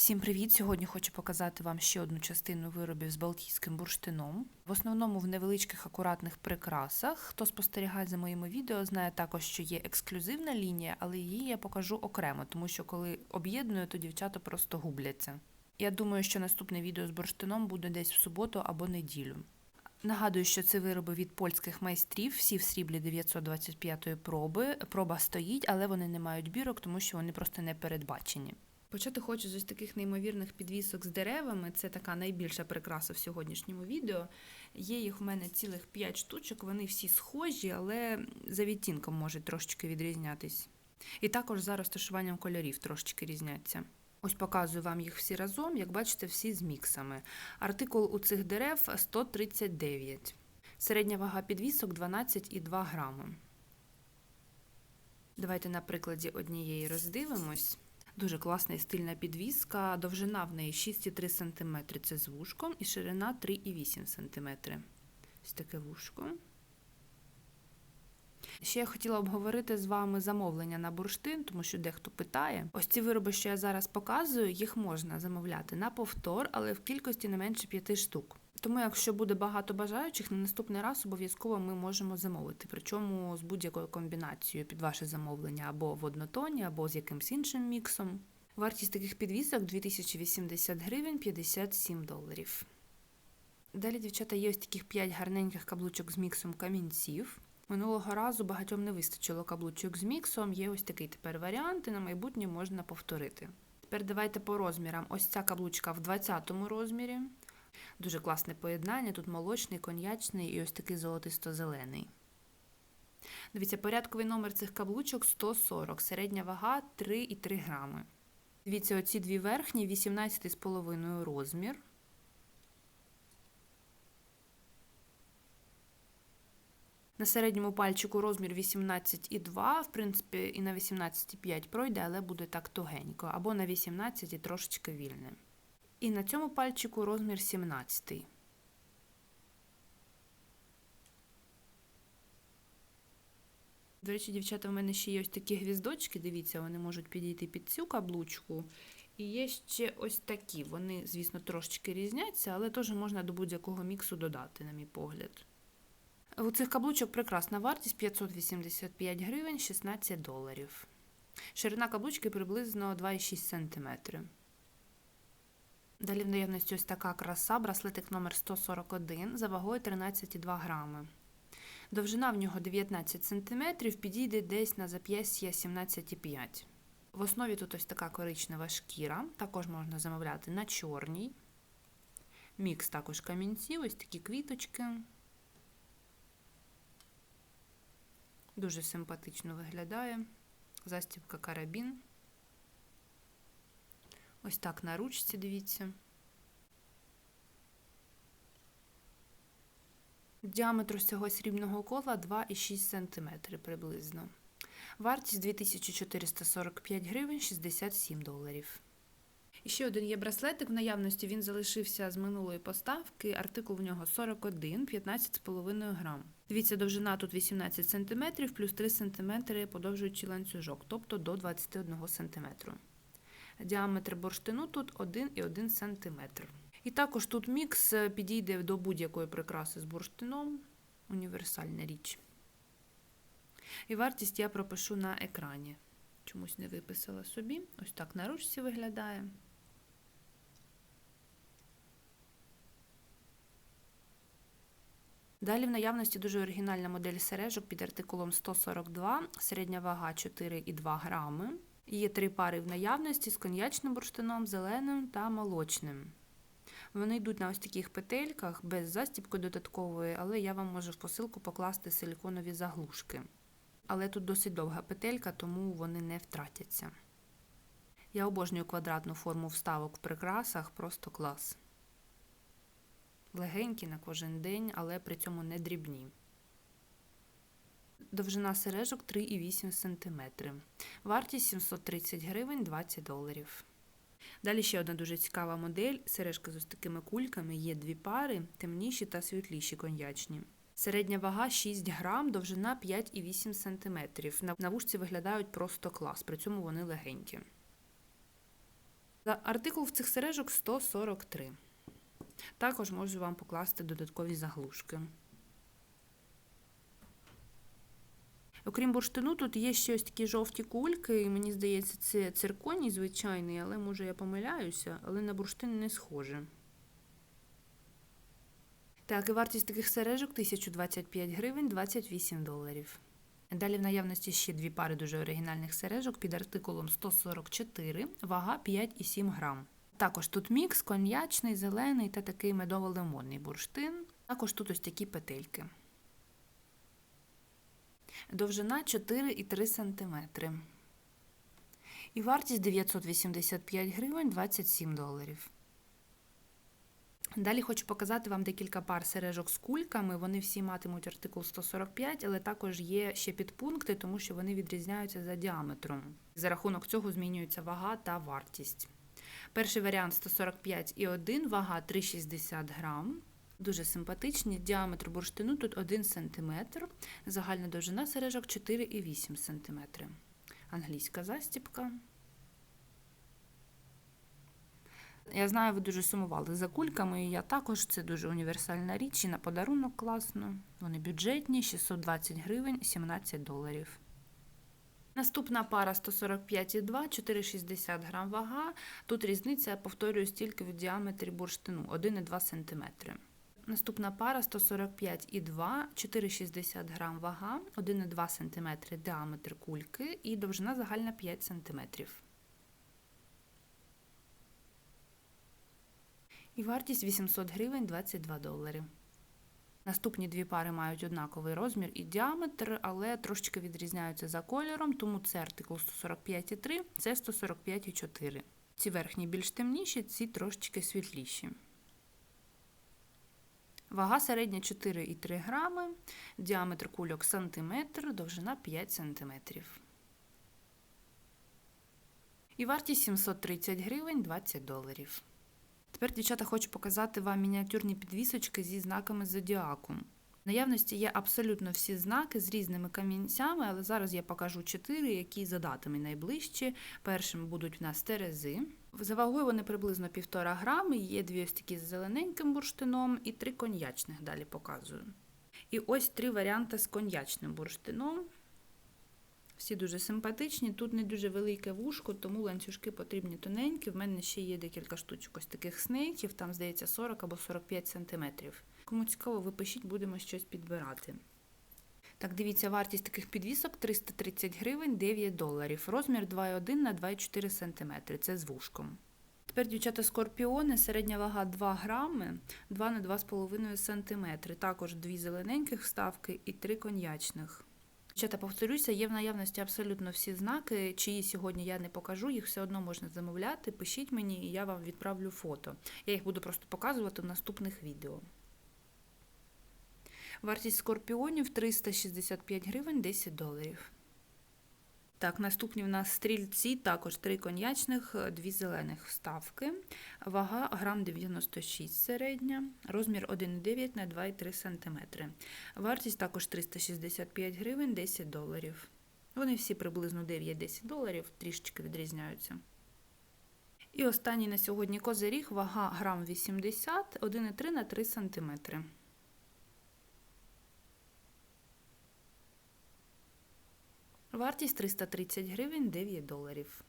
Всім привіт! Сьогодні хочу показати вам ще одну частину виробів з балтійським бурштином. В основному в невеличких акуратних прикрасах. Хто спостерігає за моїми відео, знає також, що є ексклюзивна лінія, але її я покажу окремо, тому що коли об'єдную, то дівчата просто губляться. Я думаю, що наступне відео з бурштином буде десь в суботу або неділю. Нагадую, що це вироби від польських майстрів, всі в сріблі 925 проби. Проба стоїть, але вони не мають бірок, тому що вони просто не передбачені. Почати хочу з ось таких неймовірних підвісок з деревами. Це така найбільша прикраса в сьогоднішньому відео. Є їх в мене цілих 5 штучок, вони всі схожі, але за відтінком можуть трошечки відрізнятись. І також за розташуванням кольорів трошечки різняться. Ось показую вам їх всі разом, як бачите, всі з міксами. Артикул у цих дерев 139. Середня вага підвісок 12,2 грами. Давайте на прикладі однієї роздивимось. Дуже класна і стильна підвіска. Довжина в неї 6,3 см це з вушком, і ширина 3,8 см. Ось таке вушко. Ще я хотіла обговорити з вами замовлення на бурштин, тому що дехто питає. Ось ці вироби, що я зараз показую, їх можна замовляти на повтор, але в кількості не менше 5 штук. Тому, якщо буде багато бажаючих, на наступний раз обов'язково ми можемо замовити. Причому з будь-якою комбінацією під ваше замовлення або в однотоні, або з якимсь іншим міксом. Вартість таких підвісок 2080 гривень 57 доларів. Далі, дівчата, є ось таких 5 гарненьких каблучок з міксом камінців. Минулого разу багатьом не вистачило каблучок з міксом. Є ось такий тепер варіант, і на майбутнє можна повторити. Тепер давайте по розмірам. Ось ця каблучка в 20 розмірі. Дуже класне поєднання. Тут молочний, коньячний і ось такий золотисто-зелений. Дивіться, порядковий номер цих каблучок 140, середня вага 3,3 грами. Дивіться, оці дві верхні 18,5 розмір. На середньому пальчику розмір 18,2, в принципі, і на 18,5 пройде, але буде так тугенько, або на 18 і трошечки вільне. І на цьому пальчику розмір 17. До речі, дівчата, в мене ще є ось такі гвіздочки, дивіться, вони можуть підійти під цю каблучку. І є ще ось такі. Вони, звісно, трошечки різняться, але теж можна до будь-якого міксу додати, на мій погляд. У цих каблучок прекрасна вартість 585 гривень 16 доларів. Ширина каблучки приблизно 2,6 см. Далі в наявності ось така краса, браслетик номер 141 за вагою 13,2 грами. Довжина в нього 19 см, підійде десь на зап'ястя 17,5 В основі тут ось така коричнева шкіра, також можна замовляти на чорній. Мікс також камінців, ось такі квіточки. Дуже симпатично виглядає. Застібка карабін. Ось так на ручці, дивіться. Діаметр цього срібного кола 2,6 см приблизно. Вартість 2445 гривень 67 доларів. І ще один є браслетик в наявності, він залишився з минулої поставки. Артикул в нього 41, 15,5 грам. Дивіться, довжина тут 18 см, плюс 3 см подовжуючий ланцюжок, тобто до 21 см. Діаметр бурштину тут 1,1 см. І також тут мікс підійде до будь-якої прикраси з бурштином. Універсальна річ. І вартість я пропишу на екрані. Чомусь не виписала собі. Ось так на ручці виглядає. Далі в наявності дуже оригінальна модель сережок під артикулом 142, середня вага 4,2 грами. Є три пари в наявності з коньячним бурштином, зеленим та молочним. Вони йдуть на ось таких петельках без застібки додаткової, але я вам можу в посилку покласти силіконові заглушки. Але тут досить довга петелька, тому вони не втратяться. Я обожнюю квадратну форму вставок в прикрасах, просто клас. Легенькі на кожен день, але при цьому не дрібні. Довжина сережок 3,8 см. Вартість 730 гривень 20 доларів. Далі ще одна дуже цікава модель. Сережка з ось такими кульками. Є дві пари, темніші та світліші коньячні. Середня вага 6 грам, довжина 5,8 см. На вушці виглядають просто клас, при цьому вони легенькі. Артикул в цих сережок 143. Також можу вам покласти додаткові заглушки. Окрім бурштину, тут є ще ось такі жовті кульки, і мені здається, це цирконій звичайний, але може я помиляюся, але на бурштин не схоже. Так, і вартість таких сережок 1025 гривень 28 доларів. Далі в наявності ще дві пари дуже оригінальних сережок під артикулом 144, вага 5,7 грам. Також тут мікс, коньячний, зелений та такий медово-лимонний бурштин. Також тут ось такі петельки. Довжина 4,3 см. І вартість 985 гривень 27 доларів. Далі хочу показати вам декілька пар сережок з кульками. Вони всі матимуть артикул 145, але також є ще підпункти, тому що вони відрізняються за діаметром. За рахунок цього змінюється вага та вартість. Перший варіант 145,1, вага 3,60 грам. Дуже симпатичні. Діаметр бурштину тут 1 см, загальна довжина сережок 4,8 см. Англійська застіпка. Я знаю, ви дуже сумували за кульками, і я також. Це дуже універсальна річ і на подарунок класно. Вони бюджетні, 620 гривень, 17 доларів. Наступна пара 145,2, 460 грам вага. Тут різниця, повторюю, стільки в діаметрі бурштину 1,2 см. Наступна пара 145,2, 460 грам вага, 1,2 см діаметр кульки і довжина загальна 5 см. І вартість 800 гривень 22 долари. Наступні дві пари мають однаковий розмір і діаметр, але трошечки відрізняються за кольором, тому це артикул 145,3, це 145,4. Ці верхні більш темніші, ці трошечки світліші. Вага середня 4,3 грами, діаметр кульок сантиметр, довжина 5 сантиметрів. І вартість 730 гривень 20 доларів. Тепер, дівчата, хочу показати вам мініатюрні підвісочки зі знаками зодіаку. Наявності є абсолютно всі знаки з різними камінцями, але зараз я покажу чотири, які за датами найближчі. Першим будуть в нас терези. За вагою вони приблизно 1,5 грами, є дві ось такі з зелененьким бурштином і три коньячних далі показую. І ось три варіанти з коньячним бурштином. Всі дуже симпатичні. Тут не дуже велике вушко, тому ланцюжки потрібні тоненькі. В мене ще є декілька штучок ось таких снейків, там, здається, 40 або 45 см. Кому цікаво, ви пишіть, будемо щось підбирати. Так, дивіться, вартість таких підвісок 330 гривень 9 доларів. Розмір 2,1 на 2,4 см. Це з вушком. Тепер, дівчата, скорпіони, середня вага 2 грами, 2 на 2,5 см. Також дві зелененьких вставки і три коньячних. Дівчата, повторюся, є в наявності абсолютно всі знаки, чиї сьогодні я не покажу, їх все одно можна замовляти. Пишіть мені, і я вам відправлю фото. Я їх буду просто показувати в наступних відео. Вартість скорпіонів 365 гривень 10 доларів. Так, наступні в нас стрільці, також три коньячних, дві зелених вставки. Вага грам 96 середня, розмір 1,9 на 2,3 см. Вартість також 365 гривень 10 доларів. Вони всі приблизно 9-10 доларів, трішечки відрізняються. І останній на сьогодні козиріг, вага грам 80, 1,3 на 3 см. Вартість 330 гривень 9 доларів.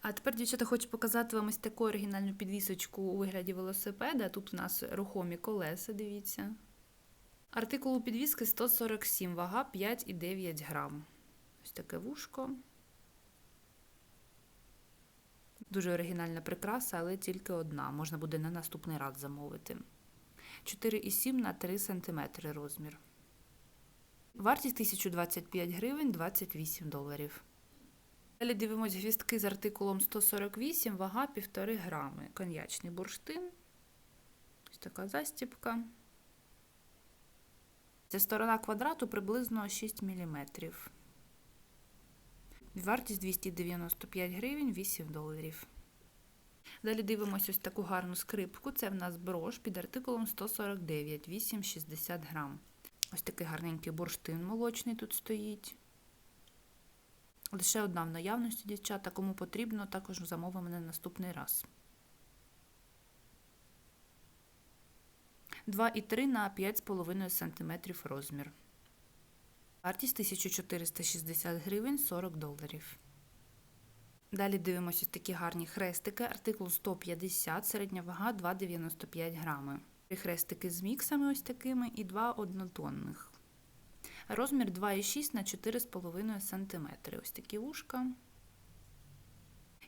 А тепер, дівчата, хочу показати вам ось таку оригінальну підвісочку у вигляді велосипеда. Тут у нас рухомі колеса, дивіться. Артикул у підвіски 147, вага 5,9 грам. Ось таке вушко. Дуже оригінальна прикраса, але тільки одна. Можна буде на наступний раз замовити. 4,7 на 3 см розмір. Вартість 1025 гривень 28 доларів. Далі дивимось гвістки з артикулом 148, вага 1,5 грами. Коньячний бурштин. Ось така застіпка. Ця сторона квадрату приблизно 6 мм. Вартість 295 гривень 8 доларів. Далі дивимося ось таку гарну скрипку. Це в нас брош під артикулом 149, 8,60 грам. Ось такий гарненький бурштин молочний тут стоїть. Лише одна в наявності, дівчата. Кому потрібно, також замовимо на наступний раз. 2,3 на 5,5 см розмір. Вартість 1460 гривень 40 доларів. Далі дивимося такі гарні хрестики. Артикул 150, середня вага 2,95 грами. Три хрестики з міксами ось такими і два однотонних. Розмір 2,6 на 4,5 см. Ось такі вушка.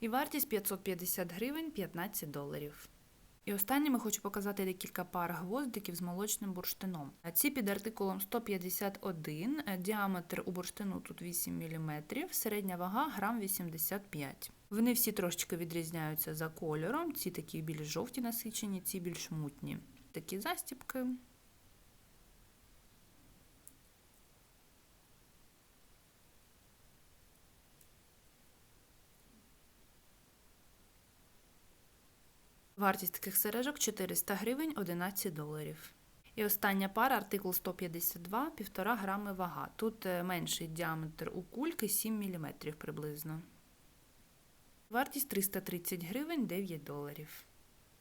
І вартість 550 гривень 15 доларів. І останніми хочу показати декілька пар гвоздиків з молочним бурштином. Ці під артикулом 151, е, діаметр у бурштину тут 8 мм, середня вага грам 85 Вони всі трошечки відрізняються за кольором. Ці такі більш жовті насичені, ці більш мутні. Такі застібки. Вартість таких сережок 400 гривень 11 доларів. І остання пара, артикул 152, 1,5 грами вага. Тут е, менший діаметр у кульки 7 мм приблизно. Вартість 330 гривень 9 доларів.